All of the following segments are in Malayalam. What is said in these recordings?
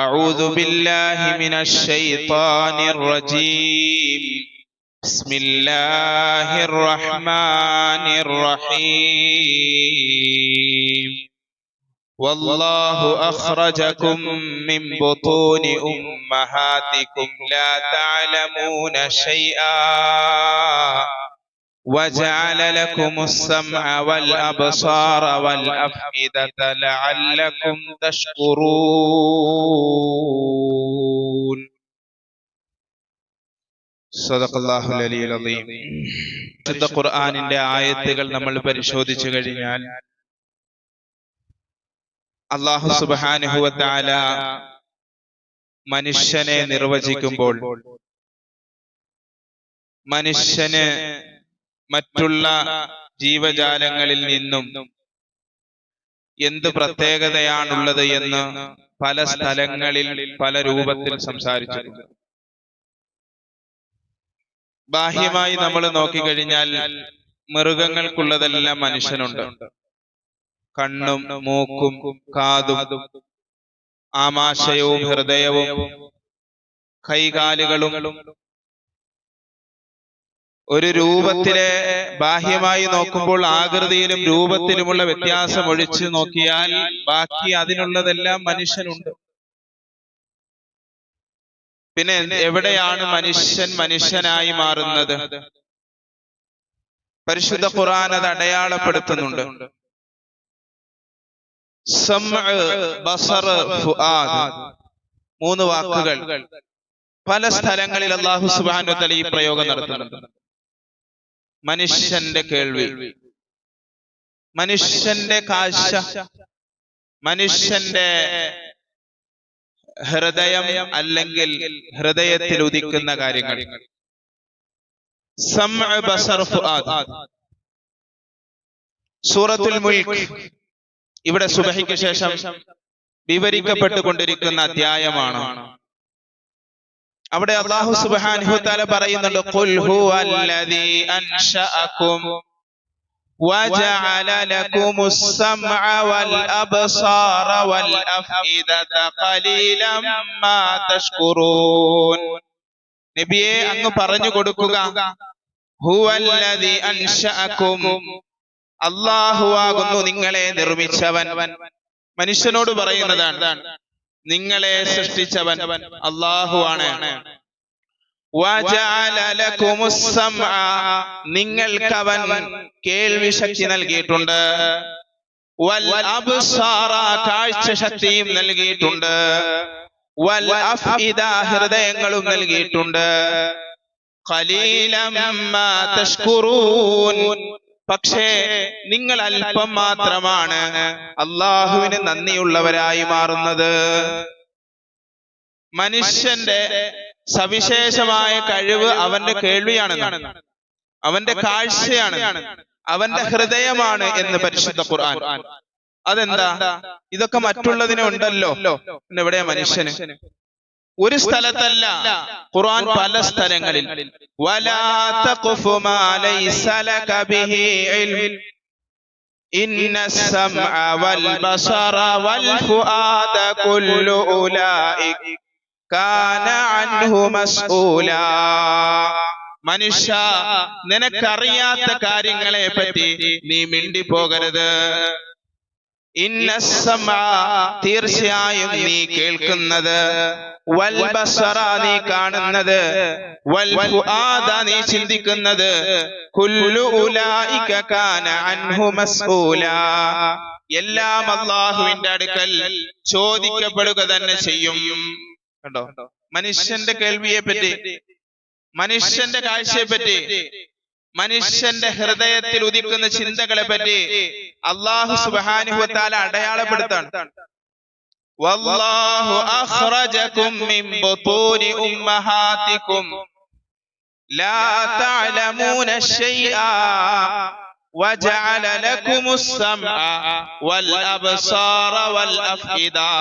أعوذ بالله من الشيطان الرجيم. بسم الله الرحمن الرحيم. والله أخرجكم من بطون أمهاتكم. لا تعلمون شيئا. وجعل لكم السمع والأبصار والأفئدة لعلكم تشكرون صدق الله العلي العظيم വിശുദ്ധ ഖുർആനിന്റെ ആയത്തുകൾ നമ്മൾ പരിശോധിച്ചു കഴിഞ്ഞാൽ അള്ളാഹു സുബാനുഹുവത്താല മനുഷ്യനെ നിർവചിക്കുമ്പോൾ മനുഷ്യന് മറ്റുള്ള ജീവജാലങ്ങളിൽ നിന്നും എന്ത് പ്രത്യേകതയാണുള്ളത് എന്ന് പല സ്ഥലങ്ങളിൽ പല രൂപത്തിൽ സംസാരിച്ചിട്ടുണ്ട്. ബാഹ്യമായി നമ്മൾ നോക്കിക്കഴിഞ്ഞാൽ മൃഗങ്ങൾക്കുള്ളതെല്ലാം മനുഷ്യനുണ്ട്. കണ്ണും മൂക്കും കാതും ആമാശയവും ഹൃദയവും കൈകാലുകളും ഒരു രൂപത്തിലെ ബാഹ്യമായി നോക്കുമ്പോൾ ആകൃതിയിലും രൂപത്തിലുമുള്ള വ്യത്യാസം ഒഴിച്ചു നോക്കിയാൽ ബാക്കി അതിനുള്ളതെല്ലാം മനുഷ്യനുണ്ട്. പിന്നെ എവിടെയാണ് മനുഷ്യൻ മനുഷ്യനായി മാറുന്നത്? പരിശുദ്ധ ഖുർആൻ അത് അടയാളപ്പെടുത്തുന്നുണ്ട്. മൂന്ന് വാക്കുകൾ. പല സ്ഥലങ്ങളിൽ അള്ളാഹു വതആല ഈ പ്രയോഗം നടത്തുന്നുണ്ട്. മനുഷ്യന്റെ കേൾവി. മനുഷ്യന്റെ കാഴ്ച. മനുഷ്യന്റെ ഹൃദയം അല്ലെങ്കിൽ ഹൃദയത്തിൽ ഉദിക്കുന്ന കാര്യങ്ങൾ. സൂറത്തുൽ മുൽക്ക് ഇവിടെ സുബഹിക്ക് ശേഷം വിവരിക്കപ്പെട്ടുകൊണ്ടിരിക്കുന്ന അധ്യായമാണ്. അവിടെ അള്ളാഹു സുബ്ഹാനഹു തആല പറയുന്നുണ്ട് ഖുൽ ഹുവല്ലദീ അൻശഅകും وجعل لكم السمع والأبصار والأفئدة قليلا ما تشكرون നബിയെ അങ്ങ് പറഞ്ഞു കൊടുക്കുക ഹുവല്ലദീ അൻശഅകും അള്ളാഹുവാകുന്നു നിങ്ങളെ നിർമ്മിച്ചവൻ മനുഷ്യനോട് പറയുന്നതാണ് നിങ്ങളെ സൃഷ്ടിച്ചവൻ അള്ളാഹുവാണ്. നിങ്ങൾക്കവൻ കേൾവി ശക്തി നൽകിയിട്ടുണ്ട്. കാഴ്ച ശക്തിയും നൽകിയിട്ടുണ്ട്. ഹൃദയങ്ങളും നൽകിയിട്ടുണ്ട്. പക്ഷേ നിങ്ങൾ അല്പം മാത്രമാണ് അള്ളാഹുവിന് നന്ദിയുള്ളവരായി മാറുന്നത്. മനുഷ്യന്റെ സവിശേഷമായ കഴിവ് അവന്റെ കേൾവിയാണ്. അവന്റെ കാഴ്ചയാണ്. അവന്റെ ഹൃദയമാണ് എന്ന് പരിശുദ്ധ ഖുർആൻ. അതെന്താ? ഇതൊക്കെ മറ്റുള്ളതിനുണ്ടല്ലോ എവിടെയാ മനുഷ്യന്? ഒരു സ്ഥലത്തല്ല ഖുർആൻ പല സ്ഥലങ്ങളിൽ വലാ തഖഫു മാ ലൈസ ലക ബിഹി ഇൽം ഇന്ന السمع والبصر والفؤاد كل أولئك كان عنه مسؤولا മനുഷ്യ നിനക്കറിയാത്ത കാര്യങ്ങളെ പറ്റി നീ മിണ്ടി പോകരുത് ഇന്ന സമ തീർച്ചയായും നീ കേൾക്കുന്നത് വൽ ബസറ നീ കാണുന്നത് വൽ ഫുആദ നീ ചിന്തിക്കുന്നത് കുല്ലു ഉലൈക കാന അൻഹു മസ്ഊല. എല്ലാം അള്ളാഹുവിന്റെ അടുക്കൽ ചോദിക്കപ്പെടുക തന്നെ ചെയ്യും. കണ്ടോ? മനുഷ്യന്റെ കേൾവിയെ പറ്റി മനുഷ്യന്റെ കാഴ്ചയെ പറ്റി മനുഷ്യന്റെ ഹൃദയത്തിൽ ഉദിക്കുന്ന ചിന്തകളെ പറ്റി അള്ളാഹു സുബാനുഹത്താല അടയാളപ്പെടുത്താണ്. വല്ലാഹു അഖ്റജകും മിൻ ബുതൂനി ഉമ്മഹാതികും ലാ തഅലമൂന ശൈആ وجعل لكم السمع والأبصار والأفئدة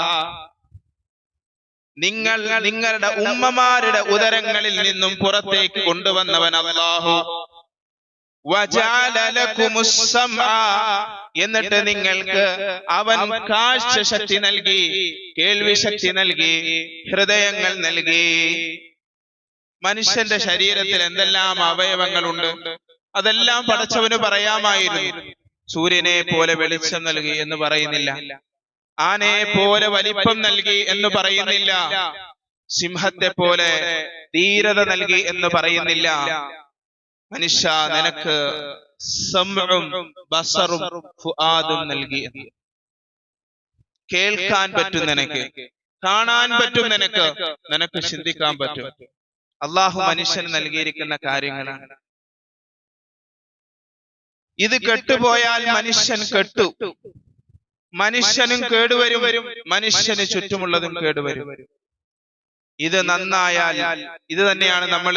നിങ്ങൾ നിങ്ങളുടെ ഉമ്മമാരുടെ ഉദരങ്ങളിൽ നിന്നും പുറത്തേക്ക് കൊണ്ടുവന്നവൻ അല്ലാഹു വജഅല ലക്കുമുസ് സമഅ എന്നിട്ട് നിങ്ങൾക്ക് അവൻ കാഴ്ച ശക്തി നൽകി കേൾവി ശക്തി നൽകി ഹൃദയങ്ങൾ നൽകി. മനുഷ്യന്റെ ശരീരത്തിൽ എന്തെല്ലാം അവയവങ്ങളുണ്ട്? അതെല്ലാം പടച്ചവന് പറയാമായിരുന്നു. സൂര്യനെ പോലെ വെളിച്ചം നൽകി എന്ന് പറയുന്നില്ല. ആനയെ പോലെ വലിപ്പം നൽകി എന്ന് പറയുന്നില്ല. സിംഹത്തെ പോലെ ധീരത നൽകി എന്ന് പറയുന്നില്ല. മനുഷ്യ നിനക്ക് സമഉം ബസറും ഫുആദും നൽകി. കേൾക്കാൻ പറ്റും നിനക്ക്. കാണാൻ പറ്റും നിനക്ക്. നിനക്ക്. ചിന്തിക്കാൻ പറ്റും. അള്ളാഹു മനുഷ്യന് നൽകിയിരിക്കുന്ന കാര്യങ്ങളാണ്. ഇത് കെട്ടുപോയാൽ മനുഷ്യൻ കെട്ടു. മനുഷ്യനും കേടുവരും. മനുഷ്യന് ചുറ്റുമുള്ളതും കേടുവരും. ഇത് നന്നായാൽ ഇത് തന്നെയാണ് നമ്മൾ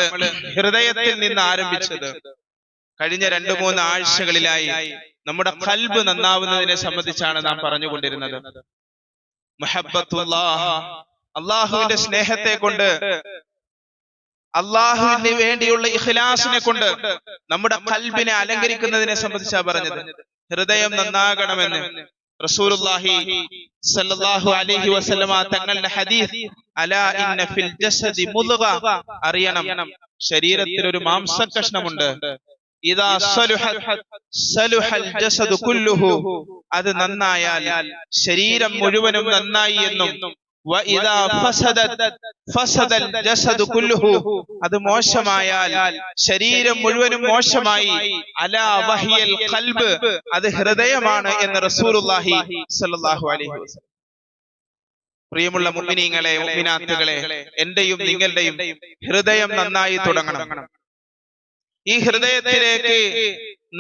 ഹൃദയത്തിൽ നിന്ന് ആരംഭിച്ചത്. കഴിഞ്ഞ രണ്ടു മൂന്ന് ആഴ്ചകളിലായി നമ്മുടെ കൽബ് നന്നാവുന്നതിനെ സംബന്ധിച്ചാണ് നാം പറഞ്ഞുകൊണ്ടിരുന്നത്. അള്ളാഹുവിന്റെ സ്നേഹത്തെ കൊണ്ട് അള്ളാഹുവിന് വേണ്ടിയുള്ള ഇഖ്ലാസിനെ കൊണ്ട് നമ്മുടെ കൽബിനെ അലങ്കരിക്കുന്നതിനെ സംബന്ധിച്ചാ പറഞ്ഞത്. ഹൃദയം നന്നാകണമെന്ന് റസൂലുള്ളാഹി സല്ലല്ലാഹു അലൈഹി തങ്ങളുടെ ഹദീസ് അലാ ഇന്ന ഫിൽ ജസദി അറിയണം. ശരീരത്തിൽ ഒരു മാംസ കഷ്ണമുണ്ട്. ഇതാ സലുഹത് സലുഹൽ ജസദു കുല്ലുഹു. അത് നന്നായാൽ ശരീരം മുഴുവനും നന്നായി എന്നും ഇദാ ഫസദത് ഫസദൽ ജസദു കുല്ലുഹു അത് മോശമായാൽ ശരീരം മുഴുവനും മോശമായി. അലാ വഹിയൽ ഖൽബ്. അത് ഹൃദയമാണ് എന്ന് റസൂലുള്ളാഹി സ്വല്ലല്ലാഹു അലൈഹി വസല്ലം. പ്രിയമുള്ള മുഅ്മിനീങ്ങളെ മുഅ്മിനാത്തുകളെ എന്റെയും നിങ്ങളുടെയും ഹൃദയം നന്നായി തുടങ്ങണം. ഈ ഹൃദയത്തിലേക്ക്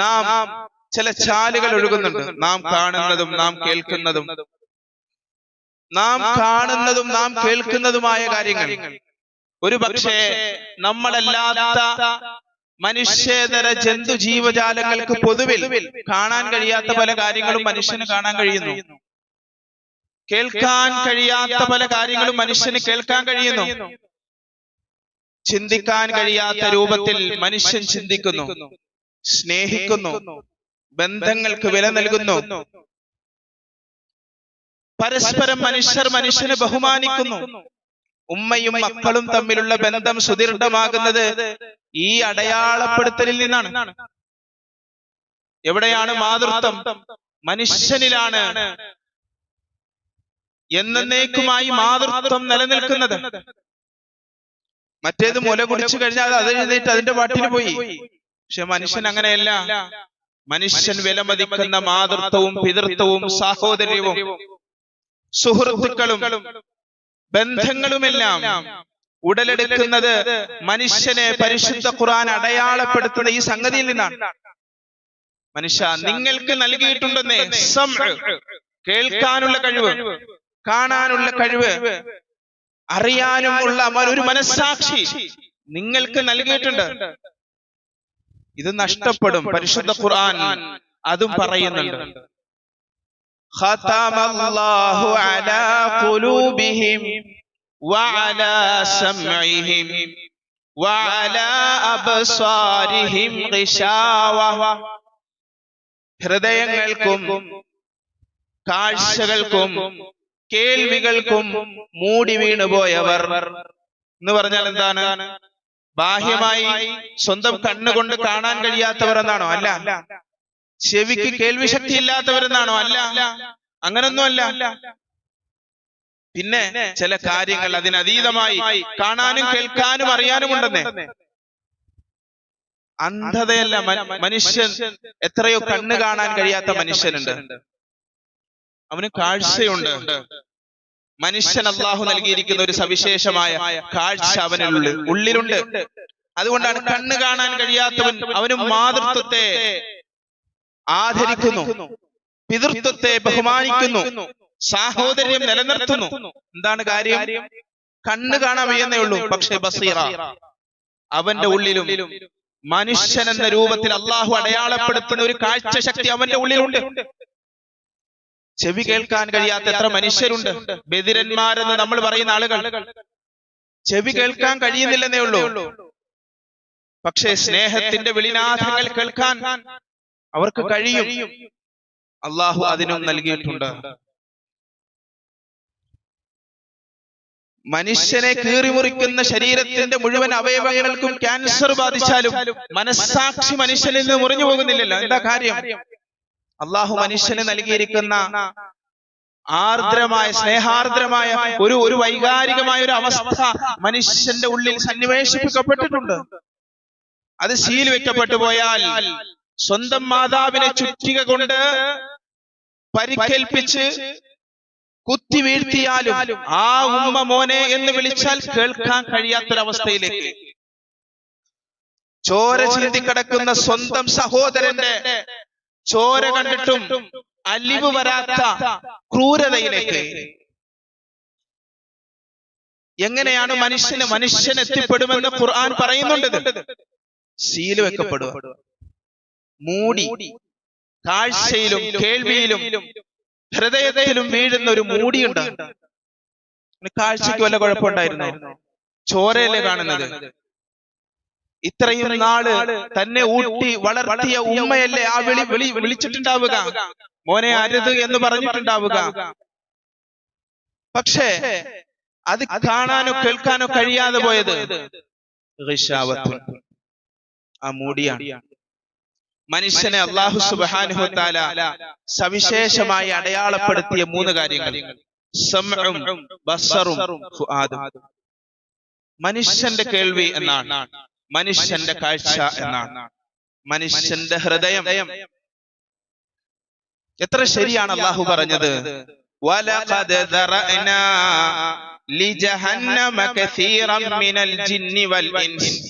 നാം ചില ചാലുകൾ ഒഴുകുന്നുണ്ട്. നാം കാണുന്നതും നാം കേൾക്കുന്നതും നാം കാണുന്നതും നാം കേൾക്കുന്നതുമായ കാര്യങ്ങൾ. ഒരു പക്ഷേ നമ്മളല്ലാത്ത മനുഷ്യേതര ജന്തു ജീവജാലങ്ങൾക്ക് പൊതുവിൽ കാണാൻ കഴിയാത്ത പല കാര്യങ്ങളും മനുഷ്യന് കാണാൻ കഴിയുന്നു. കേൾക്കാൻ കഴിയാത്ത പല കാര്യങ്ങളും മനുഷ്യന് കേൾക്കാൻ കഴിയുന്നു. ചിന്തിക്കാൻ കഴിയാത്ത രൂപത്തിൽ മനുഷ്യൻ ചിന്തിക്കുന്നു. സ്നേഹിക്കുന്നു. ബന്ധങ്ങൾക്ക് വില നൽകുന്നു. പരസ്പരം മനുഷ്യർ മനുഷ്യനെ ബഹുമാനിക്കുന്നു. ഉമ്മയും മക്കളും തമ്മിലുള്ള ബന്ധം സുദൃഢമാകുന്നത് ഈ അടയാളപ്പെടുത്തലിൽ നിന്നാണ്. എവിടെയാണ് മാതൃത്വം? മനുഷ്യനിലാണ് എന്നേക്കുമായി മാതൃത്വം നിലനിൽക്കുന്നത്. മറ്റേത് മുല കുടിച്ചു കഴിഞ്ഞാൽ അത് എഴുന്നേറ്റ് അതിന്റെ പാട്ടിന് പോയി. പക്ഷെ മനുഷ്യൻ അങ്ങനെയല്ല. മനുഷ്യൻ വിലമതിക്കുന്ന മാതൃത്വവും പിതൃത്വവും സാഹോദര്യവും. സുഹൃത്തുക്കളും ബന്ധങ്ങളുമെല്ലാം ഉടലെടുക്കുന്നത് മനുഷ്യനെ പരിശുദ്ധ ഖുർആൻ അടയാളപ്പെടുത്തുന്ന ഈ സംഗതിയിൽ നിന്നാണ്. മനുഷ്യ നിങ്ങൾക്ക് നൽകിയിട്ടുണ്ടെന്നേ കേൾക്കാനുള്ള കഴിവ് കാണാനുള്ള കഴിവ് അറിയാനും ഉള്ള ഒരു മനസ്സാക്ഷി നിങ്ങൾക്ക് നൽകിയിട്ടുണ്ട്. ഇത് നഷ്ടപ്പെടും. പരിശുദ്ധ ഖുർആൻ അതും പറയുന്നുണ്ട്. ختم الله على قلوبهم وعلى سمعهم وعلى أبصارهم غشاوة ഹൃദയങ്ങൾക്കും കാഴ്ചകൾക്കും കേൾവികൾക്കും മൂടി വീണുപോയവർ എന്ന് പറഞ്ഞാൽ എന്താണ് ബാഹ്യമായി സ്വന്തം കണ്ണുകൊണ്ട് കാണാൻ കഴിയാത്തവർ എന്നാണോ അല്ല ചെവിക്ക് കേൾവി ശക്തി ഇല്ലാത്തവരെന്നാണോ അല്ല. അങ്ങനൊന്നുമല്ല. പിന്നെ ചില കാര്യങ്ങൾ അതിനതീതമായി കാണാനും കേൾക്കാനും അറിയാനും ഉണ്ടെന്നേ അന്ധതയല്ല. മനുഷ്യൻ എത്രയോ കണ്ണ് കാണാൻ കഴിയാത്ത മനുഷ്യനുണ്ട്. അവന് കാഴ്ചയുണ്ട്. മനുഷ്യൻ അള്ളാഹു നൽകിയിരിക്കുന്ന ഒരു സവിശേഷമായ കാഴ്ച അവനുള്ളിൽ ഉള്ളിലുണ്ട്. അതുകൊണ്ടാണ് കണ്ണ് കാണാൻ കഴിയാത്തവൻ അവന് മാതൃത്വത്തെ ആദരിക്കുന്നു. പിതൃത്വത്തെ ബഹുമാനിക്കുന്നു. സാഹോദര്യം നിലനിർത്തുന്നു. എന്താണ് കാര്യം? കണ്ണു കാണാൻ വയ്യെന്നേ ഉള്ളൂ. പക്ഷെ ബസീറ അവന്റെ ഉള്ളിലും മനുഷ്യൻ എന്ന രൂപത്തിൽ അള്ളാഹു അടയാളപ്പെടുത്തുന്ന ഒരു കാഴ്ച ശക്തി അവന്റെ ഉള്ളിലുണ്ട്. ചെവി കേൾക്കാൻ കഴിയാത്ത എത്ര മനുഷ്യരുണ്ട്. ബദിരന്മാരെന്ന് നമ്മൾ പറയുന്ന ആളുകൾ. ചെവി കേൾക്കാൻ കഴിയുന്നില്ലെന്നേ ഉള്ളൂ. പക്ഷേ സ്നേഹത്തിന്റെ വിളിനാഥങ്ങൾ കേൾക്കാൻ അവർക്ക് കഴിയും. അള്ളാഹു അതിനും നൽകിയിട്ടുണ്ട്. മനുഷ്യനെ കീറിമുറിക്കുന്ന ശരീരത്തിന്റെ മുഴുവൻ അവയവങ്ങൾക്കും ക്യാൻസർ ബാധിച്ചാലും മനസ്സാക്ഷി മനുഷ്യനിൽ നിന്ന് മുറിഞ്ഞു പോകുന്നില്ലല്ലോ. എന്താ കാര്യം? അള്ളാഹു മനുഷ്യന് നൽകിയിരിക്കുന്ന ആർദ്രമായ സ്നേഹാർദ്രമായ ഒരു ഒരു വൈകാരികമായ ഒരു അവസ്ഥ മനുഷ്യന്റെ ഉള്ളിൽ സന്നിവേശിപ്പിക്കപ്പെട്ടിട്ടുണ്ട്. അത് ശീൽ വെക്കപ്പെട്ടു പോയാൽ സ്വന്തം മാതാവിനെ ചുറ്റിക കൊണ്ട് പരിക്കേൽപ്പിച്ച് കുത്തി വീഴ്ത്തിയാലും ആ ഉമ്മ മോനെ എന്ന് വിളിച്ചാൽ കേൾക്കാൻ കഴിയാത്തൊരവസ്ഥയിലേക്ക്. ചോര ചിന്തി കിടക്കുന്ന സ്വന്തം സഹോദരന്റെ ചോര കണ്ടിട്ടും അലിവ് വരാത്ത ക്രൂരതയിലേക്ക്. എങ്ങനെയാണ് മനുഷ്യന് മനുഷ്യൻ എത്തിപ്പെടുമെന്ന് ഖുർആൻ പറയുന്നുണ്ട് സീൽ വെക്കപ്പെടുക. മൂടി കാഴ്ചയിലും കേൾവിയിലും ഹൃദയത്തിലും വീഴുന്ന ഒരു മൂടിയുണ്ട്. കാഴ്ചയ്ക്ക് വല്ല കുഴപ്പമുണ്ടായിരുന്നോ? ചോരയല്ലേ കാണുന്നത്. ഇത്രയും നാൾ തന്നെ ഊട്ടി വളർത്തിയ ഉമ്മയല്ലേ ആ വിളി വിളി വിളിച്ചിട്ടുണ്ടാവുക? മോനെ അരുത് എന്ന് പറഞ്ഞിട്ടുണ്ടാവുക. പക്ഷേ അത് കാണാനോ കേൾക്കാനോ കഴിയാതെ പോയത്. ആ മൂടിയാണ്. മനുഷ്യനെ അള്ളാഹു സുബാനു സവിശേഷമായി അടയാളപ്പെടുത്തിയ മൂന്ന് കാര്യങ്ങൾ. മനുഷ്യന്റെ കേൾവി എന്നാണ്. മനുഷ്യന്റെ കാഴ്ച എന്നാണ്. മനുഷ്യന്റെ ഹൃദയം എത്ര ശരിയാണ് അള്ളാഹു പറഞ്ഞത്? ലിജഹന്നമ കസീറം മിനൽ ജിന്നി വൽ ഇൻസ്.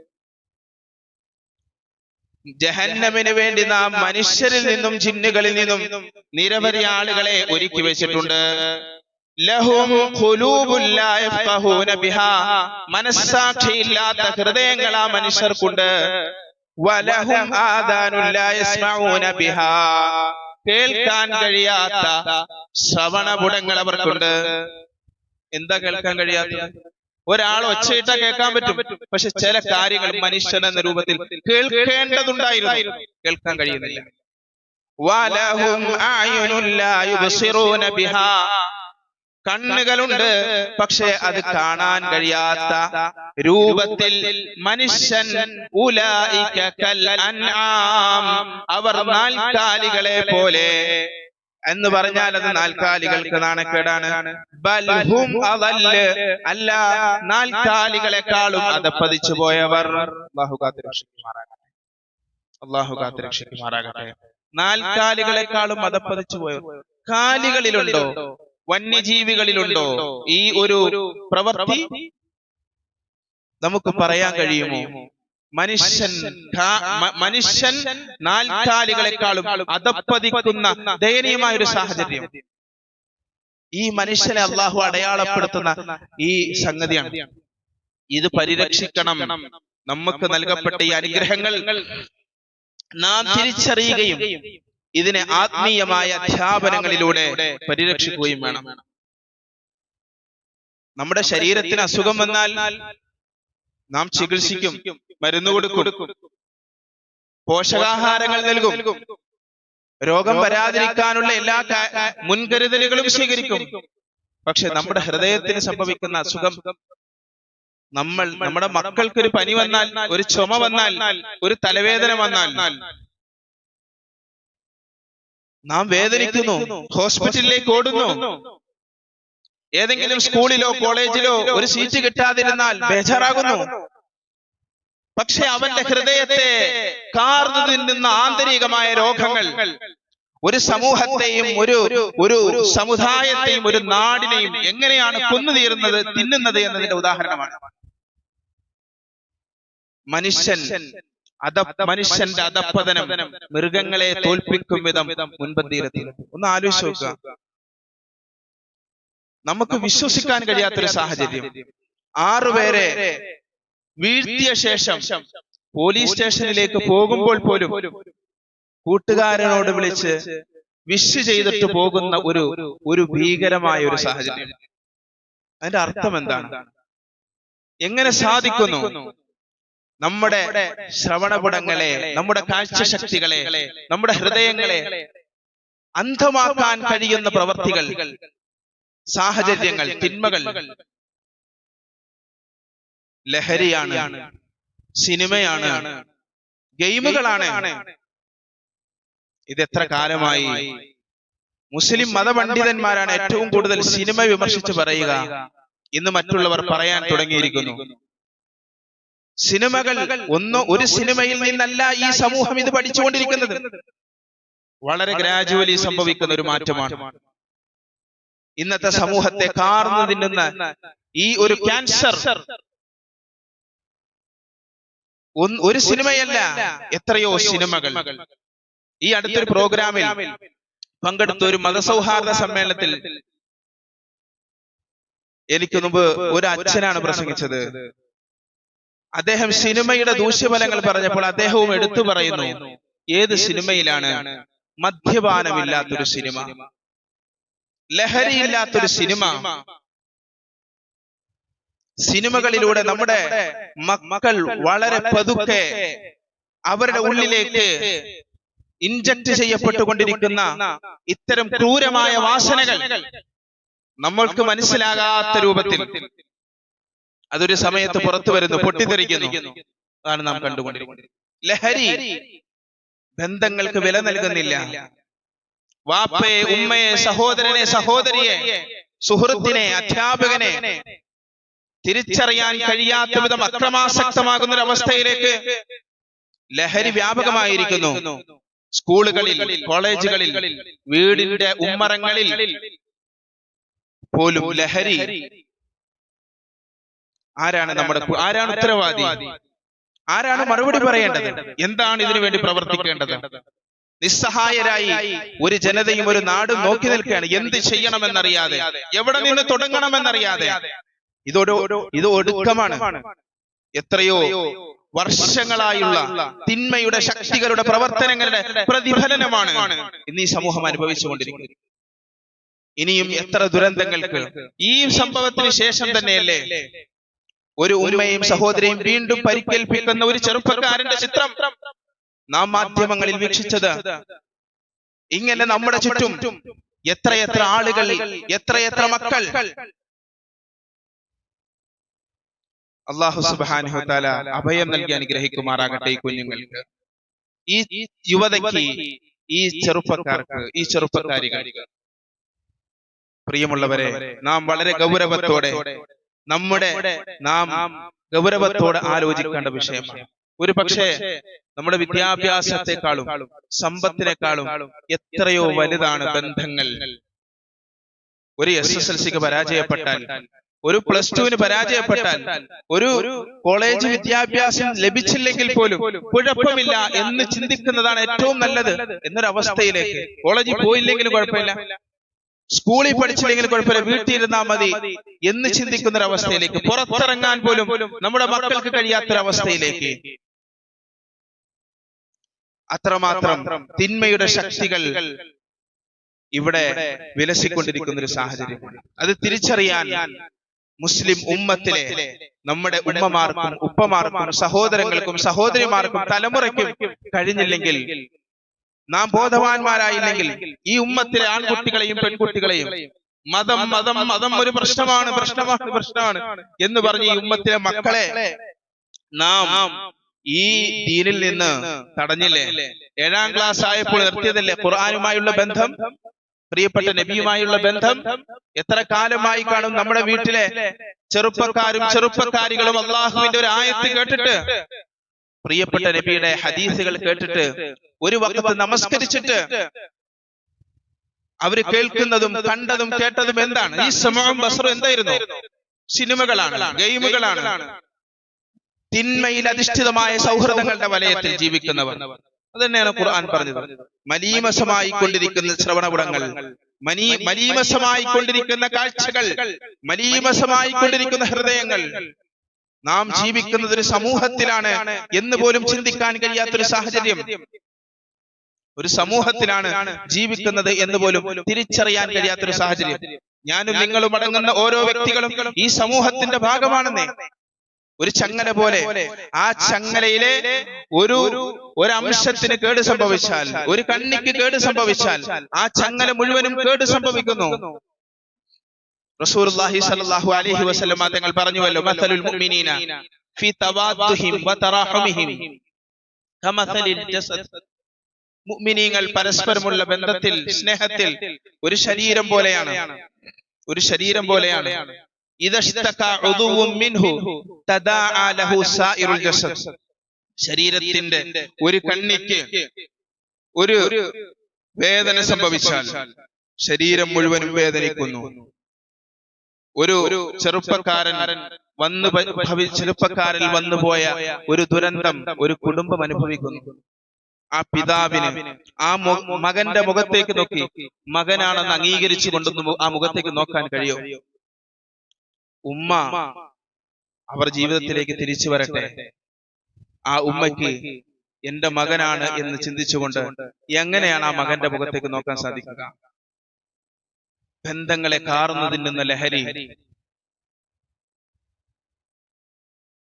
ജഹന്നമിന് വേണ്ടി നാം മനുഷ്യരിൽ നിന്നും ജിന്നുകളിൽ നിന്നും നിരവധി ആളുകളെ ഒരുക്കി വെച്ചിട്ടുണ്ട്. മനസ്സാക്ഷിയില്ലാത്ത ഹൃദയങ്ങൾ ആ മനുഷ്യർക്കുണ്ട്. കേൾക്കാൻ കഴിയാത്ത ശ്രവണപുടങ്ങൾ അവർക്കുണ്ട്. എന്താ കേൾക്കാൻ കഴിയാത്തത്? ഒരാൾ ഒച്ചയിട്ടാ കേൾക്കാൻ പറ്റും. പക്ഷെ ചില കാര്യങ്ങൾ മനുഷ്യൻ എന്ന രൂപത്തിൽ കേൾക്കേണ്ടതുണ്ടായിരുന്നു. കേൾക്കാൻ കഴിയുന്നില്ല. കണ്ണുകളുണ്ട് പക്ഷെ അത് കാണാൻ കഴിയാത്ത രൂപത്തിൽ മനുഷ്യൻ അവർ നാൽക്കാലികളെ പോലെ എന്ന് പറഞ്ഞാൽ അത് നാൽക്കാലികൾക്ക് നാണക്കേടാണ്. ബൽഹും അതല്ല് അല്ല നാൽക്കാലികളെക്കാളും അതപ്പതിച്ചു പോയവർ അള്ളാഹു കാത്ത് രക്ഷിക്കുമാറാകട്ടെ. അള്ളാഹു നാൽക്കാലികളെക്കാളും അതപ്പതിച്ചു പോയവർ കാലികളിലുണ്ടോ? വന്യജീവികളിലുണ്ടോ? ഈ ഒരു പ്രവൃത്തി നമുക്ക് പറയാൻ കഴിയുമോ? മനുഷ്യൻ മനുഷ്യൻ നാൽക്കാലികളെക്കാളും അതപ്പതിക്കുന്ന ദയനീയമായ ഒരു സാഹചര്യം. ഈ മനുഷ്യനെ അള്ളാഹു അടയാളപ്പെടുത്തുന്ന ഈ സംഗതിയാണ്. ഇത് പരിരക്ഷിക്കണം. നമുക്ക് നൽകപ്പെട്ട ഈ അനുഗ്രഹങ്ങൾ നാം തിരിച്ചറിയുകയും ഇതിനെ ആത്മീയമായ അധ്യാപനങ്ങളിലൂടെ പരിരക്ഷിക്കുകയും വേണം. നമ്മുടെ ശരീരത്തിന് അസുഖം വന്നാൽ നാം ചികിത്സിക്കും മരുന്ന് കൊടുക്കും പോഷകാഹാരങ്ങൾ നൽകും. രോഗം വരാതിരിക്കാനുള്ള എല്ലാ മുൻകരുതലുകളും സ്വീകരിക്കും. പക്ഷെ നമ്മുടെ ഹൃദയത്തിന് സംഭവിക്കുന്ന അസുഖം നമ്മൾ നമ്മുടെ മക്കൾക്ക് ഒരു പനി വന്നാൽ ഒരു ചുമ വന്നാൽ ഒരു തലവേദന വന്നാൽ. നാം വേദനിക്കുന്നു ഹോസ്പിറ്റലിലേക്ക് ഓടുന്നു. ഏതെങ്കിലും സ്കൂളിലോ കോളേജിലോ ഒരു സീറ്റ് കിട്ടാതിരുന്നാൽ ബേജാറാകുന്നു. പക്ഷെ അവന്റെ ഹൃദയത്തെ കാർന്നു തിന്നുന്ന ആന്തരികമായ രോഗങ്ങൾ ഒരു സമൂഹത്തെയും ഒരു ഒരു സമുദായത്തെയും ഒരു നാടിനെയും എങ്ങനെയാണ് കൊന്നു തീരുന്നത് തിന്നുന്നത് എന്നതിന്റെ ഉദാഹരണമാണ്. മനുഷ്യൻ അത മനുഷ്യന്റെ അധപ്പതനം മൃഗങ്ങളെ തോൽപ്പിക്കും വിധം മുൻപന്തിയിലെത്തി ഒന്ന് ആലോചിച്ച് നോക്കുക. നമുക്ക് വിശ്വസിക്കാൻ കഴിയാത്തൊരു സാഹചര്യം. ആറുപേരെ വീഴ്ത്തിയ ശേഷം പോലീസ് സ്റ്റേഷനിലേക്ക് പോകുമ്പോൾ പോലും കൂട്ടുകാരനോട് വിളിച്ച് വിഷ് ചെയ്തിട്ട് പോകുന്ന ഒരു ഒരു ഭീകരമായ ഒരു സാഹചര്യം. അതിന്റെ അർത്ഥം എന്താണ്? എങ്ങനെ സാധിക്കുന്നു? നമ്മുടെ ശ്രവണപുടങ്ങളെ നമ്മുടെ കാഴ്ചശക്തികളെ നമ്മുടെ ഹൃദയങ്ങളെ അന്ധമാക്കാൻ കഴിയുന്ന പ്രവർത്തികൾ സാഹചര്യങ്ങൾ തിന്മകൾ. ലഹരിയാണ് സിനിമയാണ് ഗെയിമുകളാണ്. ഇതെത്ര എത്ര കാലമായി മുസ്ലിം മതപണ്ഡിതന്മാരാണ് ഏറ്റവും കൂടുതൽ സിനിമ വിമർശിച്ച് പറയുക. ഇന്ന് മറ്റുള്ളവർ പറയാൻ തുടങ്ങിയിരിക്കുന്നു. സിനിമകൾ ഒന്ന് ഒരു സിനിമയിൽ നിന്നല്ല ഈ സമൂഹം ഇത് പഠിച്ചുകൊണ്ടിരിക്കുന്നത്. വളരെ ഗ്രാജുവലി സംഭവിക്കുന്ന ഒരു മാറ്റമാണ്. ഇന്നത്തെ സമൂഹത്തെ കാർന്നു തിന്നുന്ന ഈ ഒരു ക്യാൻസർ ഒരു സിനിമയല്ല എത്രയോ സിനിമകൾ. ഈ അടുത്തൊരു പ്രോഗ്രാമിൽ പങ്കെടുത്ത ഒരു മതസൗഹാർദ്ദ സമ്മേളനത്തിൽ എനിക്ക് മുമ്പ് ഒരു അച്ഛനാണ് പ്രസംഗിച്ചത്. അദ്ദേഹം സിനിമയുടെ ദൂഷ്യഫലങ്ങൾ പറഞ്ഞപ്പോൾ അദ്ദേഹവും എടുത്തു പറയുന്നു ഏത് സിനിമയിലാണ് മദ്യപാനമില്ലാത്തൊരു സിനിമ? ലഹരിയില്ലാത്തൊരു സിനിമ. സിനിമകളിലൂടെ നമ്മുടെ മക്കൾ വളരെ പതുക്കെ അവരുടെ ഉള്ളിലേക്ക് ഇൻജക്ട് ചെയ്യപ്പെട്ടുകൊണ്ടിരിക്കുന്ന ഇത്തരം ക്രൂരമായ വാസനകൾ നമ്മൾക്ക് മനസ്സിലാകാത്ത രൂപത്തിൽ അതൊരു സമയത്ത് പുറത്തു വരുന്നു പൊട്ടിത്തെറിക്കുന്നു. അതാണ് നാം കണ്ടുകൊണ്ടിരിക്കുന്നത്. ലഹരി ബന്ധങ്ങൾക്ക് വില നൽകുന്നില്ല. വാപ്പയെ ഉമ്മയെ സഹോദരനെ സഹോദരിയെ സുഹൃത്തിനെ അധ്യാപകനെ തിരിച്ചറിയാൻ കഴിയാത്ത വിധം അക്രമാസക്തമാകുന്ന ഒരവസ്ഥയിലേക്ക് ലഹരി വ്യാപകമായിരിക്കുന്നു. സ്കൂളുകളിൽ കോളേജുകളിൽ വീടിന്റെ ഉമ്മറങ്ങളിൽ പോലും ലഹരി. ആരാണ് നമ്മുടെ ആരാണ് ഉത്തരവാദി? ആരാണ് മറുപടി പറയേണ്ടത്? എന്താണ് ഇതിനു വേണ്ടി പ്രവർത്തിക്കേണ്ടത്? നിസ്സഹായരായി ഒരു ജനതയും ഒരു നാടും നോക്കി നിൽക്കുകയാണ്. എന്ത് ചെയ്യണമെന്നറിയാതെ? എവിടെ നിന്ന് തുടങ്ങണമെന്നറിയാതെ? ഇതൊരു ഇത് ഒടുക്കമാണ്. എത്രയോ വർഷങ്ങളായുള്ള തിന്മയുടെ ശക്തികളുടെ പ്രവർത്തനങ്ങളുടെ പ്രതിഫലനമാണ് ഇന്ന് ഈ സമൂഹം അനുഭവിച്ചുകൊണ്ടിരിക്കുന്നത്. ഇനിയും എത്ര ദുരന്തങ്ങൾക്ക്? ഈ സംഭവത്തിന് ശേഷം തന്നെയല്ലേ? ഒരു ഉമ്മയും സഹോദരിയും വീണ്ടും പരിക്കേൽപ്പിക്കുന്ന ഒരു ചെറുപ്പക്കാരന്റെ ചിത്രം. നാം മാധ്യമങ്ങളിൽ വീക്ഷിച്ചത്. ഇങ്ങനെ നമ്മുടെ ചുറ്റും എത്രയെത്ര ആളുകൾ എത്രയെത്ര മക്കൾ? അള്ളാഹു സുബാന അഭയം നൽകി അനുഗ്രഹിക്കുമാറാകട്ടെ ഈ കുഞ്ഞുങ്ങൾക്ക്. ഈ യുവതയ്ക്ക് ഈ ചെറുപ്പക്കാർക്ക് ഈ ചെറുപ്പക്കാരികൾ. പ്രിയമുള്ളവരെ നാം വളരെ ഗൗരവത്തോടെ നമ്മുടെ നാം ഗൗരവത്തോടെ ആലോചിക്കേണ്ട വിഷയമാണ്. ഒരു പക്ഷേ നമ്മുടെ വിദ്യാഭ്യാസത്തെക്കാളും സമ്പത്തിനേക്കാളും എത്രയോ വലുതാണ് ബന്ധങ്ങൾ. ഒരു എസ് എസ് എൽ സിക്ക് പരാജയപ്പെട്ടാൽ ഒരു പ്ലസ് ടുവിന് പരാജയപ്പെട്ടാൽ ഒരു കോളേജ് വിദ്യാഭ്യാസം ലഭിച്ചില്ലെങ്കിൽ പോലും കുഴപ്പമില്ല എന്ന് ചിന്തിക്കുന്നതാണ് ഏറ്റവും നല്ലത് എന്നൊരവസ്ഥയിലേക്ക്. കോളേജിൽ പോയില്ലെങ്കിലും കുഴപ്പമില്ല. സ്കൂളിൽ പഠിച്ചില്ലെങ്കിൽ കുഴപ്പമില്ല. വീട്ടിൽ ഇരുന്നാൽ മതി എന്ന് ചിന്തിക്കുന്ന ഒരു അവസ്ഥയിലേക്ക് പുറത്തിറങ്ങാൻ പോലും നമ്മുടെ മക്കൾക്ക് കഴിയാത്തൊരവസ്ഥയിലേക്ക്. അത്രമാത്രം തിന്മയുടെ ശക്തികൾ ഇവിടെ വിലസിക്കൊണ്ടിരിക്കുന്ന ഒരു സാഹചര്യം അത് തിരിച്ചറിയാൻ മുസ്ലിം ഉമ്മത്തിലെ നമ്മുടെ ഉമ്മമാർക്കും ഉപ്പമാർക്കും സഹോദരങ്ങൾക്കും സഹോദരിമാർക്കും തലമുറയ്ക്കും കഴിഞ്ഞില്ലെങ്കിൽ നാം ബോധവാന്മാരായില്ലെങ്കിൽ ഈ ഉമ്മത്തിലെ ആൺകുട്ടികളെയും പെൺകുട്ടികളെയും മതം മതം മതം ഒരു പ്രശ്നമാണ് പ്രശ്നമാണ് പ്രശ്നമാണ് എന്ന് പറഞ്ഞ് ഈ ഉമ്മത്തിലെ മക്കളെ നാം ഈ ദീനിൽ നിന്ന് തടഞ്ഞില്ലേ? ഏഴാം ക്ലാസ് ആയപ്പോൾ നിർത്തിയതല്ലേ ഖുർആാനുമായുള്ള ബന്ധം? പ്രിയപ്പെട്ട നബിയുമായുള്ള ബന്ധം? എത്ര കാലമായി കാണും നമ്മുടെ വീട്ടിലെ ചെറുപ്പക്കാരും ചെറുപ്പക്കാരികളും അള്ളാഹുവിന്റെ ഒരു ആയത്ത് കേട്ടിട്ട് പ്രിയപ്പെട്ട നബിയുടെ ഹദീസുകൾ കേട്ടിട്ട് ഒരു വക്കത്ത് നമസ്കരിച്ചിട്ട് അവർ കേൾക്കുന്നതും കണ്ടതും കേട്ടതും എന്താണ്? ഈ സമയം ബസറും എന്തായിരുന്നു? സിനിമകളാണ് ഗെയിമുകളാണ്. തിന്മയിൽ അധിഷ്ഠിതമായ സൗഹൃദങ്ങളുടെ വലയത്തിൽ ജീവിക്കുന്നവർ. അത് തന്നെയാണ് ഖുർആൻ പറഞ്ഞത്. മലീമസമായി കൊണ്ടിരിക്കുന്ന ശ്രവണപുടങ്ങൾ. മലീ മലീമസമായി കൊണ്ടിരിക്കുന്ന കാഴ്ചകൾ. മലീമസമായി കൊണ്ടിരിക്കുന്ന ഹൃദയങ്ങൾ. നാം ജീവിക്കുന്നത് ഒരു സമൂഹത്തിലാണ് എന്ന് പോലും ചിന്തിക്കാൻ കഴിയാത്തൊരു സാഹചര്യം. ഒരു സമൂഹത്തിലാണ് ജീവിക്കുന്നത് എന്ന് പോലും തിരിച്ചറിയാൻ കഴിയാത്തൊരു സാഹചര്യം. ഞാനും നിങ്ങളും അടങ്ങുന്ന ഓരോ വ്യക്തികളും ഈ സമൂഹത്തിന്റെ ഭാഗമാണെന്നേ. ഒരു ചങ്ങല പോലെ ആ ചങ്ങലയിലെ ഒരു ഒരു അംശത്തിന് കേട് സംഭവിച്ചാൽ ഒരു കണ്ണിക്ക് കേട് സംഭവിച്ചാൽ ആ ചങ്ങല മുഴുവനും കേട് സംഭവിക്കുന്നു. റസൂലുള്ളാഹി സ്വല്ലല്ലാഹു അലൈഹി വസല്ലം തങ്ങൾ പറഞ്ഞുവല്ലോ മസലുൽ മുഅ്മിനീന ഫീ തവാദ്ദുഹിം വതറാഹുമിഹിം കമസലിൽ ജസദ് മുഅ്മിനീങ്ങൾ പരസ്പരമുള്ള ബന്ധത്തിൽ സ്നേഹത്തിൽ ഒരു ശരീരം പോലെയാണ്. ഒരു ശരീരം പോലെയാണ്. ഇദഷ്തക ഉദുവും മിൻഹു തദാഅ ലഹു സായിറുൽ ജസദ്. ശരീരത്തിന്റെ ഒരു കണ്ണിക്ക് ഒരു വേദന സംഭവിച്ചാൽ ശരീരം മുഴുവനും വേദനിക്കുന്നു. ഒരു ചെറുപ്പക്കാരൻ വന്നു ചെറുപ്പക്കാരിൽ വന്നുപോയ ഒരു ദുരന്തം ഒരു കുടുംബം അനുഭവിക്കുന്നു. ആ പിതാവിന് ആ മകന്റെ മുഖത്തേക്ക് നോക്കി. മകനാണെന്ന് അംഗീകരിച്ചു കൊണ്ടൊന്നും ആ മുഖത്തേക്ക് നോക്കാൻ കഴിയോ. ഉമ്മ അവർ ജീവിതത്തിലേക്ക് തിരിച്ചു വരട്ടെ. ആ ഉമ്മയ്ക്ക് എന്റെ മകനാണ് എന്ന് ചിന്തിച്ചുകൊണ്ട് എങ്ങനെയാണ് ആ മകന്റെ മുഖത്തേക്ക് നോക്കാൻ സാധിക്കുക? ബന്ധങ്ങളെ തിന്നുന്ന ലഹരി.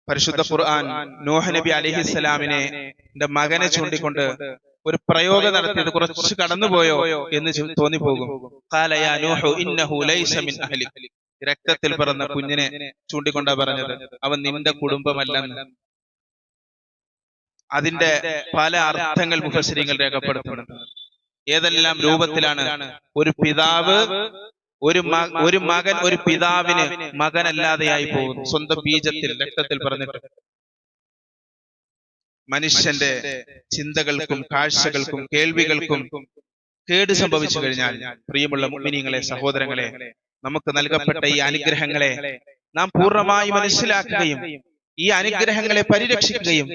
പരിശുദ്ധ ഖുർആൻ നോഹ് നബി അലിഹിസ്സലാമിനെ എന്റെ മകനെ ചൂണ്ടിക്കൊണ്ട് ഒരു പ്രയോഗം നടത്തിയത് കുറച്ച് കടന്നുപോയോ എന്ന് തോന്നിപ്പോകും. രക്തത്തിൽ പിറന്ന കുഞ്ഞിനെ ചൂണ്ടിക്കൊണ്ടാ പറഞ്ഞത്. അവൻ നിന്റെ കുടുംബമല്ലെന്ന്. അതിന്റെ പല അർത്ഥങ്ങൾ മുഖശ്രീകൾ രേഖപ്പെടുത്തുന്നുണ്ട് ഏതെല്ലാം രൂപത്തിലാണ് ഒരു പിതാവ് ഒരു ഒരു മകൻ ഒരു പിതാവിന് മകനല്ലാതെയായി പോകുന്നു. സ്വന്തം ബീജത്തിൽ രക്തത്തിൽ പറഞ്ഞിട്ട് മനുഷ്യന്റെ ചിന്തകൾക്കും കാഴ്ചകൾക്കും കേൾവികൾക്കും കേട് സംഭവിച്ചു കഴിഞ്ഞാൽ പ്രിയമുള്ള മുമ്മിനിങ്ങളെ സഹോദരങ്ങളെ നമുക്ക് നൽകപ്പെട്ട ഈ അനുഗ്രഹങ്ങളെ നാം പൂർണമായി മനസ്സിലാക്കുകയും ഈ അനുഗ്രഹങ്ങളെ പരിരക്ഷിക്കുകയും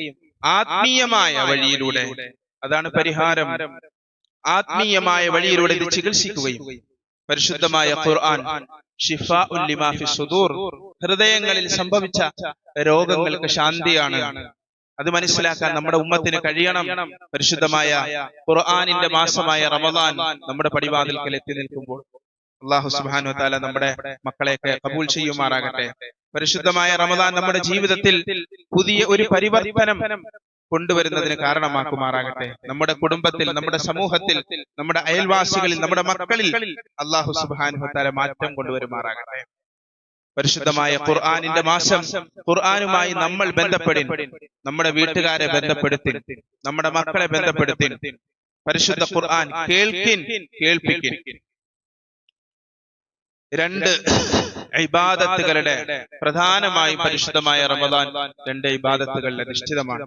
ആത്മീയമായ വഴിയിലൂടെ അതാണ് പരിഹാരം ആത്മീയമായ വഴിയിലൂടെ ഇത് ചികിത്സിക്കുകയും പരിശുദ്ധമായ ഖുർആൻ ഷിഫ ലിമാ ഫി സുദൂർ ഹൃദയങ്ങളിൽ സംഭവിച്ച രോഗങ്ങൾക്ക് ശാന്തിയാണ്. അത് മനസ്സിലാക്കാൻ നമ്മുടെ ഉമ്മത്തിന് കഴിയണം. പരിശുദ്ധമായ ഖുർആാനിന്റെ മാസമായ റമദാൻ നമ്മുടെ പടിവാതിൽക്കൽ എത്തി നിൽക്കുമ്പോൾ അള്ളാഹു സുബാനു താല നമ്മുടെ മക്കളെയൊക്കെ കബൂൽ ചെയ്യുമാറാകട്ടെ. പരിശുദ്ധമായ റമദാൻ നമ്മുടെ ജീവിതത്തിൽ പുതിയ ഒരു പരിവർത്തനം കൊണ്ടുവരുന്നതിന് കാരണമാക്കുമാറാകട്ടെ. നമ്മുടെ കുടുംബത്തിൽ നമ്മുടെ സമൂഹത്തിൽ നമ്മുടെ അയൽവാസികളിൽ നമ്മുടെ മക്കളിൽ അള്ളാഹു സുബ്ഹാനഹു വതആല മാറ്റം കൊണ്ടുവരുമാറാകട്ടെ. പരിശുദ്ധമായ ഖുർആാനിന്റെ മാസം ഖുർആാനുമായി നമ്മൾ ബന്ധപ്പെടി. നമ്മുടെ വീട്ടുകാരെ ബന്ധപ്പെടുത്തി നമ്മുടെ മക്കളെ ബന്ധപ്പെടുത്തി പരിശുദ്ധ ഖുർആൻ കേൾക്കിൻ കേൾപ്പിക്കിൻ. രണ്ട് ഇബാദത്തുകളുടെ പ്രധാനമായും പരിശുദ്ധമായ റമദാൻ രണ്ട് ഇബാദത്തുകളുടെ അധിഷ്ഠിതമാണ്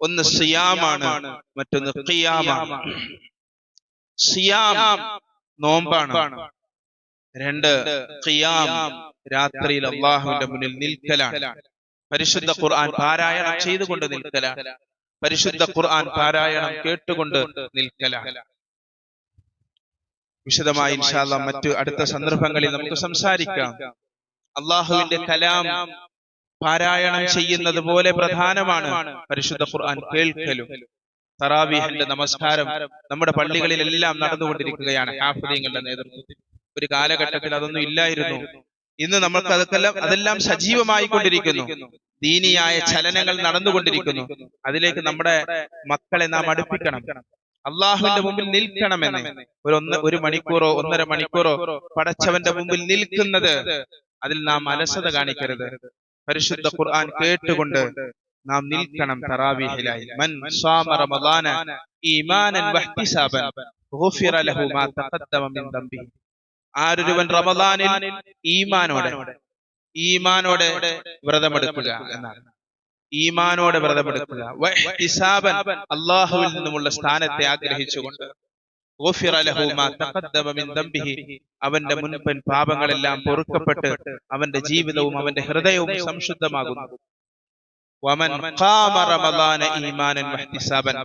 ഒന്ന് സിയാമാണ് മറ്റൊന്ന് ഖിയാമാണ്. സിയാം നോമ്പാണ്. രണ്ട് ഖിയാം രാത്രിയിൽ അള്ളാഹുവിന്റെ മുന്നിൽ നിൽക്കലാണ്. പരിശുദ്ധ ഖുർആൻ പാരായണം ചെയ്തുകൊണ്ട് നിൽക്കലാണ്. പരിശുദ്ധ ഖുർആൻ പാരായണം കേട്ടുകൊണ്ട് നിൽക്കലാണ്. വിശദമായി ഇൻഷാല്ല മറ്റു അടുത്ത സന്ദർഭങ്ങളിൽ നമുക്ക് സംസാരിക്കാം. അള്ളാഹുവിന്റെ കലാം പാരായണം ചെയ്യുന്നത് പോലെ പ്രധാനമാണ് പരിശുദ്ധ ഖുർആൻ കേൾക്കലും. തറാവീഹിന്റെ നമസ്കാരം നമ്മുടെ പള്ളികളിലെല്ലാം നടന്നുകൊണ്ടിരിക്കുകയാണ് ഹാഫിദീങ്ങളുടെ നേതൃത്വത്തിൽ. ഒരു കാലഘട്ടത്തിൽ അതൊന്നും ഇല്ലായിരുന്നു. ഇന്ന് നമ്മൾക്ക് അതൊക്കെല്ലാം അതെല്ലാം സജീവമായി കൊണ്ടിരിക്കുന്നു ദീനിയായ ചലനങ്ങൾ നടന്നുകൊണ്ടിരിക്കുന്നു. അതിലേക്ക് നമ്മുടെ മക്കളെ നാം അടുപ്പിക്കണം. അള്ളാഹുവിന്റെ മുമ്പിൽ നിൽക്കണമെന്ന്. ഒരു ഒന്ന് ഒരു മണിക്കൂറോ ഒന്നര മണിക്കൂറോ പടച്ചവന്റെ മുമ്പിൽ നിൽക്കുന്നത് അതിൽ നാം അലസത കാണിക്കരുത്. പരിശുദ്ധ ഖുർആൻ കേട്ടുകൊണ്ട് നാം നിൽക്കണം തറാവീഹിലായി. മൻ സ്വാമ റമദാന ഈമാനൻ വഹ്തിസാബൻ. ഗുഫിറ ലഹു മാ തഖദ്ദമ മിൻ ദംബി. ആരൊരുവൻ റമദാനിൽ ഈമാനോടെ ഈമാനോടെ വ്രതമെടുക്കുക എന്നാണ്. ഈമാനോടെ വ്രതമെടുക്കുക. വഹ്തിസാബൻ അള്ളാഹുവിൽ നിന്നുമുള്ള സ്ഥാനത്തെ ആഗ്രഹിച്ചുകൊണ്ട് അവന്റെ മുൻപൻ പാപങ്ങളെല്ലാം പൊറുക്കപ്പെട്ട് അവന്റെ ജീവിതവും അവന്റെ ഹൃദയവും സംശുദ്ധമാകുന്നു. വമൻ ഖാമ റമദാന ഈമാനൻ വഹ്തിസാബൻ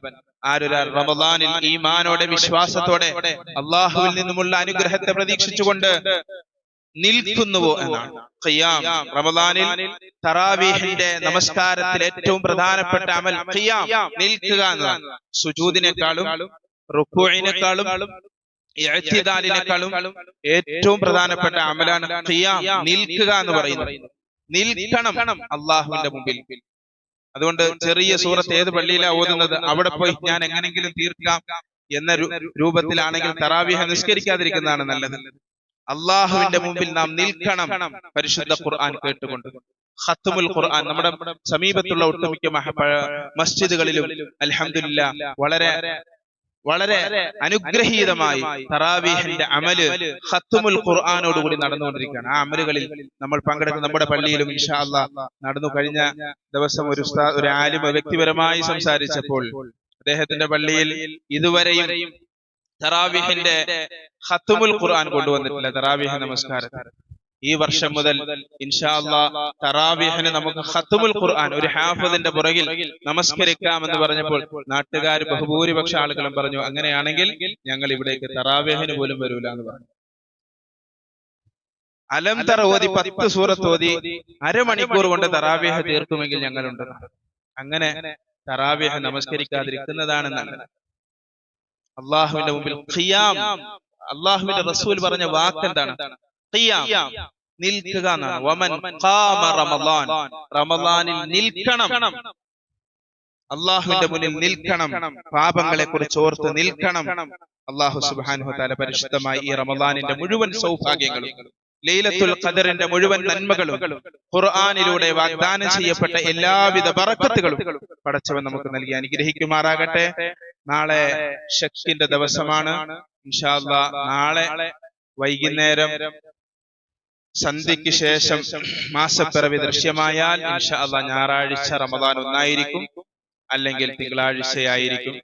ആരൊരാൾ റമദാനിൽ ഈമാനോടെ വിശ്വാസത്തോടെ അള്ളാഹുവിൽ നിന്നുമുള്ള അനുഗ്രഹത്തെ പ്രതീക്ഷിച്ചുകൊണ്ട് നിൽക്കുന്നുവോ എന്നാണ്. ഖിയാം. റമദാനിൽ തറാവീഹിന്റെ നമസ്കാരത്തിൽ ഏറ്റവും പ്രധാനപ്പെട്ട അമൽ ഖിയാം. നിൽക്കുക എന്നാണ് സുജൂദിനേക്കാളും റുക്കുവിനേക്കാളും ഇഅ്തിദാലിനേക്കാളും ഏറ്റവും പ്രധാനപ്പെട്ട അമലാണ് ഖിയാം നിൽക്കുക എന്ന് പറയുന്നത്. നിൽക്കണം അള്ളാഹുവിന്റെ മുമ്പിൽ. അതുകൊണ്ട് ചെറിയ സൂറത്ത് ഏത് പള്ളിയിലാണ് ഓതുന്നത്? അവിടെ പോയി ഞാൻ എങ്ങനെങ്കിലും തീർക്കാം എന്ന രൂപത്തിലാണെങ്കിൽ തറാവിഹ നിഷ്കരിക്കാതിരിക്കുന്നതാണ് നല്ലത്. അള്ളാഹുവിന്റെ മുമ്പിൽ നാം നിൽക്കണം പരിശുദ്ധ ഖുർആൻ കേട്ടുകൊണ്ട്. ഖത്തുമുൽ ഖുർആൻ നമ്മുടെ സമീപത്തുള്ള ഒട്ടുമിക്ക മസ്ജിദുകളിലും അലഹമില്ല വളരെ വളരെ അനുഗ്രഹീതമായി തറാവീഹിന്റെ അമൽ ഖത്തുമുൽ ഖുർആാനോടുകൂടി നടന്നുകൊണ്ടിരിക്കുകയാണ്. ആ അമലുകളിൽ നമ്മൾ പങ്കെടുക്കുന്ന നമ്മുടെ പള്ളിയിലും ഇൻഷാ അല്ലാ നടന്നു കഴിഞ്ഞ ദിവസം ഒരു ഒരു ആലിമ വ്യക്തിപരമായി സംസാരിച്ചപ്പോൾ അദ്ദേഹത്തിന്റെ പള്ളിയിൽ ഇതുവരെയും തറാവീഹിന്റെ ഖത്തുമുൽ ഖുർആൻ കൊണ്ടുവന്നിട്ടില്ല. തറാവീഹ നമസ്കാരം ഈ വർഷം മുതൽ ഇൻഷാ തറാവിഹന് നമുക്ക് ഹത്തുമുൽ ഖുർആൻ ഒരു ഹാഫിന്റെ പുറകിൽ നമസ്കരിക്കാമെന്ന് പറഞ്ഞപ്പോൾ നാട്ടുകാർ ബഹുഭൂരിപക്ഷ ആളുകളും പറഞ്ഞു അങ്ങനെയാണെങ്കിൽ ഞങ്ങൾ ഇവിടേക്ക് തറാവിഹന് പോലും വരൂല എന്ന് പറഞ്ഞു. അലം തറ ഓതി പത്ത് സൂറത്ത് ഓതി അരമണിക്കൂർ കൊണ്ട് തറാവിഹ തീർക്കുമെങ്കിൽ ഞങ്ങളുണ്ട്. അങ്ങനെ തറാവിഹ നമസ്കരിക്കാതിരിക്കുന്നതാണ് നല്ലത് അള്ളാഹുവിന്റെ മുമ്പിൽ ഖിയാം അള്ളാഹുവിന്റെ റസൂൽ പറഞ്ഞ വാക്ക് എന്താണ് നിൽക്കുക എന്നാണ്. വമൻ ഖാമ റമളാൻ റമളാനിൽ നിൽക്കണം. അള്ളാഹുവിന്റെ മുന്നിൽ നിൽക്കണം. പാപങ്ങളെ കുറിച്ച് ഓർത്ത് നിൽക്കണം. അള്ളാഹു സുബ്ഹാനഹു തആല പരിശുദ്ധമായി ഈ റമദാനിന്റെ മുഴുവൻ സൗഭാഗ്യങ്ങളും ലൈലത്തുൽ ഖദറിന്റെ മുഴുവൻ നന്മകളും ഖുർആാനിലൂടെ വാഗ്ദാനം ചെയ്യപ്പെട്ട എല്ലാവിധ ബറക്കത്തുകളും പടച്ചവൻ നമുക്ക് നൽകി അനുഗ്രഹിക്കുമാറാകട്ടെ. നാളെ ഷക്കിന്റെ ദിവസമാണ്. ഇൻഷാ അല്ലാ നാളെ വൈകുന്നേരം സന്ധ്യയ്ക്ക് ശേഷം മാസപ്പിറവി ദൃശ്യമായാൽ ഇൻഷാ അല്ലാ ഞായറാഴ്ച റമദാൻ ഒന്നായിരിക്കും. അല്ലെങ്കിൽ തിങ്കളാഴ്ചയായിരിക്കും.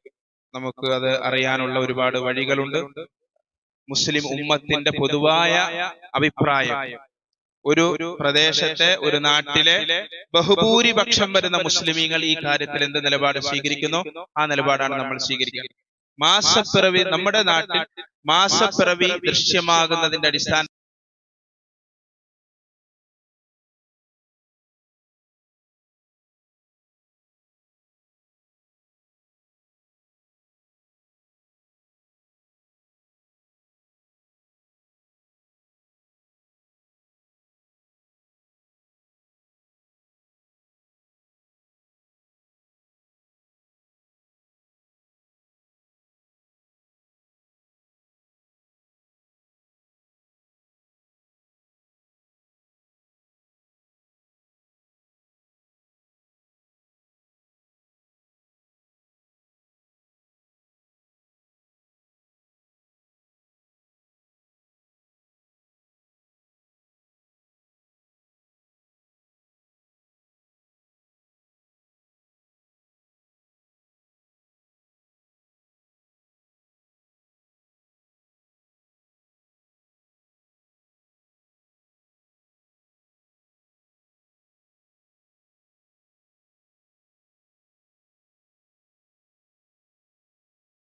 നമുക്ക് അത് അറിയാനുള്ള ഒരുപാട് വഴികളുണ്ട്. മുസ്ലിം ഉമ്മത്തിന്റെ പൊതുവായ അഭിപ്രായം. ഒരു പ്രദേശത്തെ ഒരു നാട്ടിലെ ബഹുഭൂരിപക്ഷം വരുന്ന മുസ്ലിമീങ്ങൾ ഈ കാര്യത്തിൽ എന്ത് നിലപാട് സ്വീകരിക്കുന്നു? ആ നിലപാടാണ് നമ്മൾ സ്വീകരിക്കുന്നത് മാസപ്പിറവി നമ്മുടെ നാട്ടിൽ മാസപ്പിറവി ദൃശ്യമാകുന്നതിന്റെ അടിസ്ഥാന